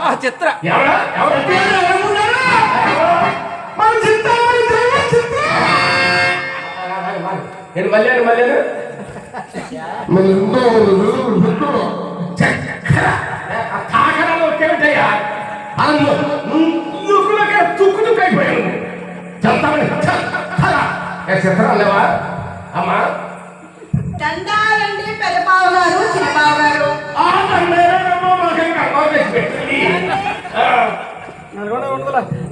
ఆ. చిత్ర. మళ్ళీ మళ్ళీ? ఒకేమిటయ్యా అన్ను నువ్వులకే తుక్కు తుక్కు అయిపోయాను చెప్తామని చిత్రాలు లేవా? అమ్మా. దండాలండి పెద్ద బావ గారు. చిన్న బావ గారు అమ్మ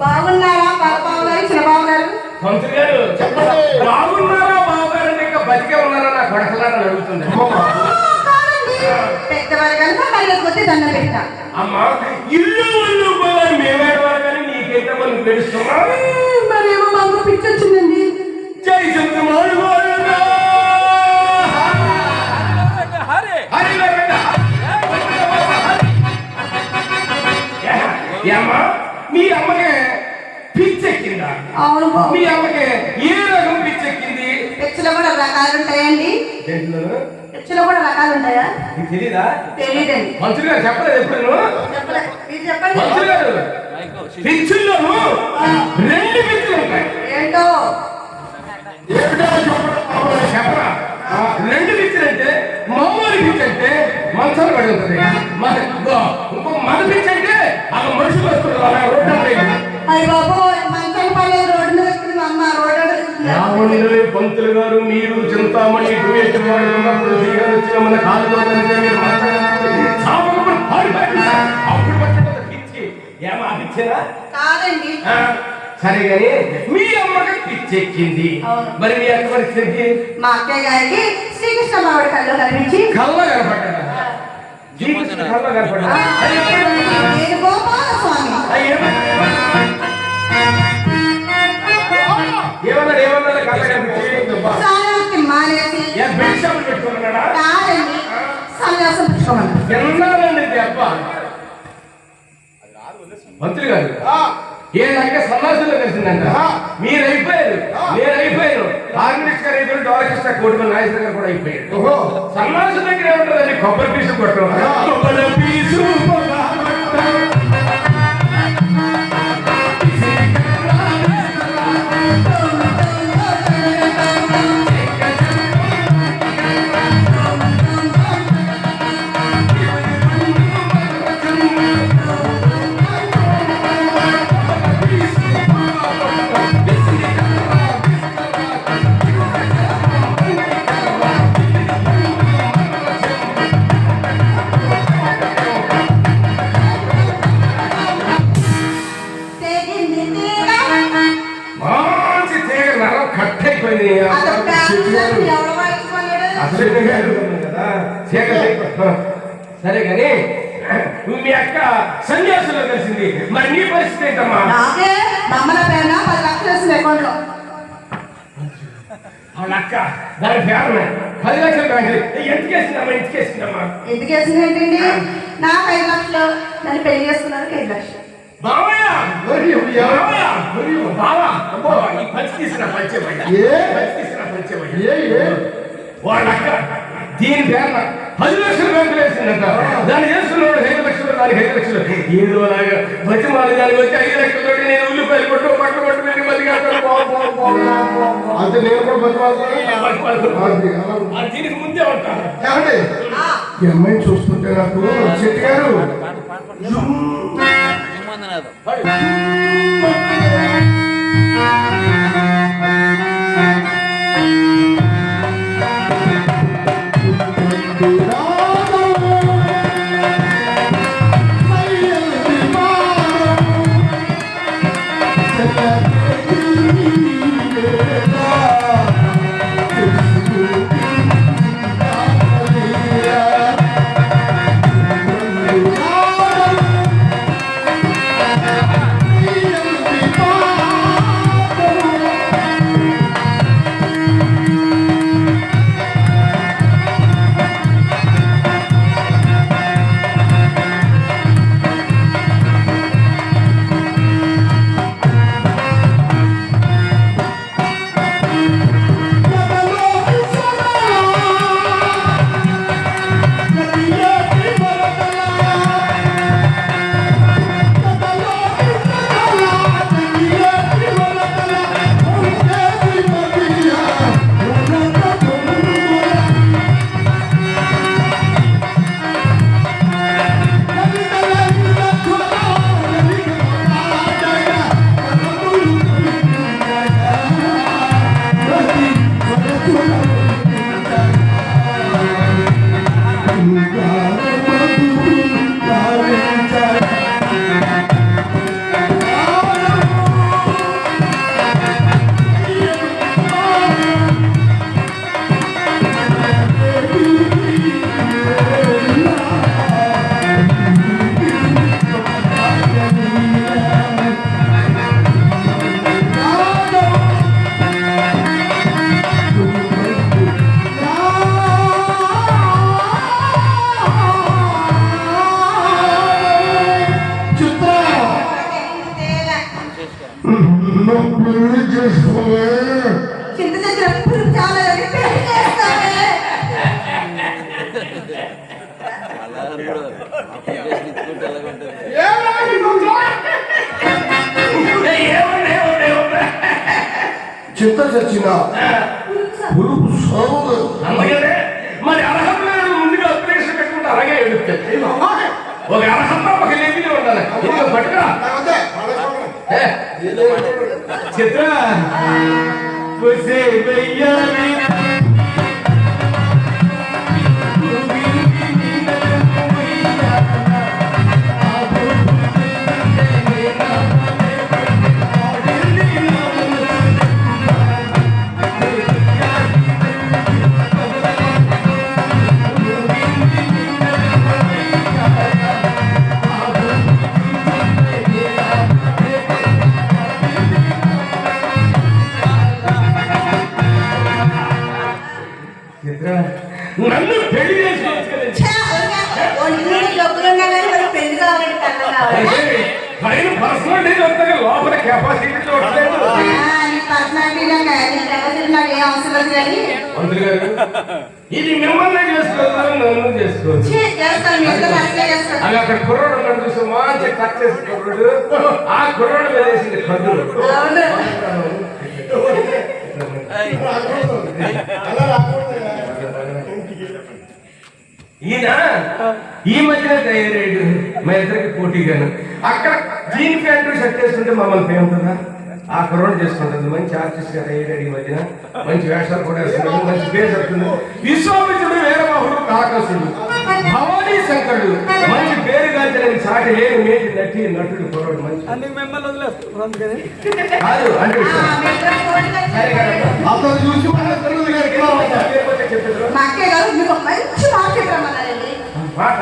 బాగున్నారా బావ గారు చిన్న బావ గారు మంత్రి గారు బాగున్నారా ఇంకా బతికే ఉన్నారా? నా కొడకలారా అడుగుతుంది. పెద్దవారు కనుక మళ్ళీ కొద్ది దండ పెట్టా. అమ్మా ఇల్లు ఇల్లు పోవాలి మేమేడు కానీ నీకైతే మనం తెలుస్తున్నా మరేమో మాకు పిచ్చొచ్చిందండి. జై మీ అమ్మకి పిచ్చెక్కిందా? అవును బాబు. మీ అమ్మకి ఏ రకం పిచ్చెక్కింది? పిచ్చలో కూడా రకాలు ఉంటాయండి. కూడా రకాలు ఉంటాయా నీకు తెలీదా? తెలియదండి మంత్రి గారు చెప్పలేదు ఎప్పుడు నువ్వు? చెప్పలే. మీరు చెప్పండి. మంత్రి గారు మైకో పిచ్చుల్లోను రెండు పిచ్చులు ఉంటాయి. ఏంటో? చెప్పరా? రెండు పిచ్చులు అంటే మామూలు పిచ్చి అంటే మంచాలు పడి ఉంటుంది మన ఇంకో మన పిచ్చి అంటే అలా మనుషులు అలా రోడ్డు. అయ్యి బాబు మంచం పర్లేదు రోడ్డు మీద ఎక్కుతుంది అమ్మ రోడ్డు పంతులు గారు మీరు చింతామణి ఉన్నప్పుడు వచ్చిన మన కాలుతో తంటే మీరు కాదండి. సరే గాని మీ అమ్మకి పిచ్చెక్కింది. మరి మీ అక్క పరిస్థితి? మా అక్కయ్య గారికి శ్రీకృష్ణ మావిడి కళ్ళు కనిపించి కళ్ళ కనపడ్డా కళ్ళ కనపడ్డా ఏమన్నాడు ఏమన్నాడు? కళ్ళ కనిపించి మంత్రి గారు ఏ లెక్క సన్నాసులో కలిసిందంట మీరు అయిపోయారు నేను అయిపోయాను ఆర్మినిస్ట్ గారు అయిపోయారు డోలకృష్ణ కోటి నాయకులు గారు కూడా అయిపోయారు. సన్నాసు దగ్గర ఏముంటుందండి? కొబ్బరి పీసు కొట్టడం. కొబ్బరి పీసు గారు కదా. సరే కానీ నువ్వు మీ అక్క సన్యాసులో కలిసింది. మరి నీ పరిస్థితి ఏంటమ్మా? నాకే పేరున? పది లక్షలు వేసింది అకౌంట్లో వాళ్ళ అక్క దాని పేరున పది లక్షలు కాండి ఎందుకు వేసిందమ్మా ఎందుకు వేసిందమ్మా? ఎందుకు వేసింది ఏంటండి? నాకు ఐదు లక్షలు. నన్ను పెళ్ళి చేసుకున్నానికి ఐదు లక్షలు. బావయ్య! బావయ్య! బావా! అబ్బో ఈ పంచి తీసిన పంచేవయ్య ఏ? పంచేవయ్య ఏ ఏ? వాళ్ళ అక్క. దీని పేరున పది లక్షలు బ్యాంకులు వేసిందంట దాన్ని చేసుకున్నాడు ఐదు లక్షలు దానికి ఐదు లక్షలు ఏదో లాగా బతిమాలి దానికి వచ్చి ఐదు లక్షలు తోటి నేను ఉల్లిపాయలు కొట్టు పట్టు కొట్టు పెట్టి మళ్ళీ అంతే నేను కూడా దీనికి ముందే ఉంటాను. ఈ అమ్మాయిని చూస్తుంటే నాకు శెట్టి గారు. పెళ్ళి చేసుకోవే చింత చాలా పెళ్ళి చేస్తావే చచ్చిన పులుపు సాగుదు అందుకనే మరి అర్హత ముందుగా అప్లికేషన్ పెట్టుకుంటే అలాగే ఎడుతుంది ఒక అర్హత ఒక లేపిలో ఉండాలి ఇదిగో పట్టుకురా చిత్ర. కావాలి. అయితే పైన పర్సనాలిటీ చూస్తాగా లోపల కెపాసిటీ చూడలేదు మంత్రి గారు ఇది మిమ్మల్ని చేసుకోవాలి నన్ను చేస్తాను చేస్తాను అక్కడ కుర్రోడు ఉన్నాడు చూసి మంచి కట్ చేసి కుర్రోడు. ఆ కుర్రోడు మీద వేసింది కన్నులు అవును. ఈయన ఈ మధ్యన తయారయ్యాడు. మా ఇద్దరికి పోటీగాను. అక్కడ జీన్ ప్యాంటు షర్ట్ వేసుకుంటే మమ్మల్ని పేరుతుందా ఆ కుర్రోడు చేసుకుంటుంది. మంచి ఆర్టిస్ట్గా తయారయ్యాడు ఈ మధ్యన. మంచి వేషాలు కూడా వేస్తున్నాడు. మంచి పేరు చెప్తుంది విశ్వామిత్రుడు వీరబాహుడు కాకసుడు. భవానీ శంకరుడు. మంచి పేరు గాంచిన చాటి లేని మేటి నటి నటుడు కుర్రోడు. మంచి కాదు అంటే ఆ, మీ ఇద్దరు పోటీగా సరే కదా. అతను చూసి మన మాట.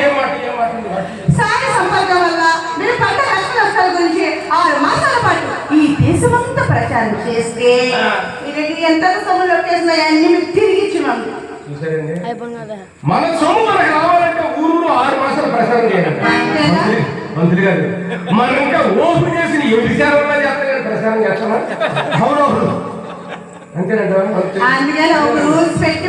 ఏం మాట ఏం మాట ఉంది మాట. సాయ సంపర్కం వల్ల మీరు నష్టాల గురించి ఆరు మాసాల పాటు ఈ దేశమంతా ప్రచారం చేస్తే మీ దగ్గర ఎంత సొమ్ములు వచ్చేసినాయి అన్ని మీకు తిరిగి ఇచ్చినాం మన సొమ్ము మనకు రావాలంటే ఊరు ఆరు మాసాలు ప్రచారం చేయాలి? మంత్రి- గారు మనం ఇంకా ఓపెన్ చేసి ఏ విచారంలో చేస్తాం ప్రచారం చేస్తామా? అవునవును అంతేనంట అందుకని ఒక రూల్స్ పెట్టి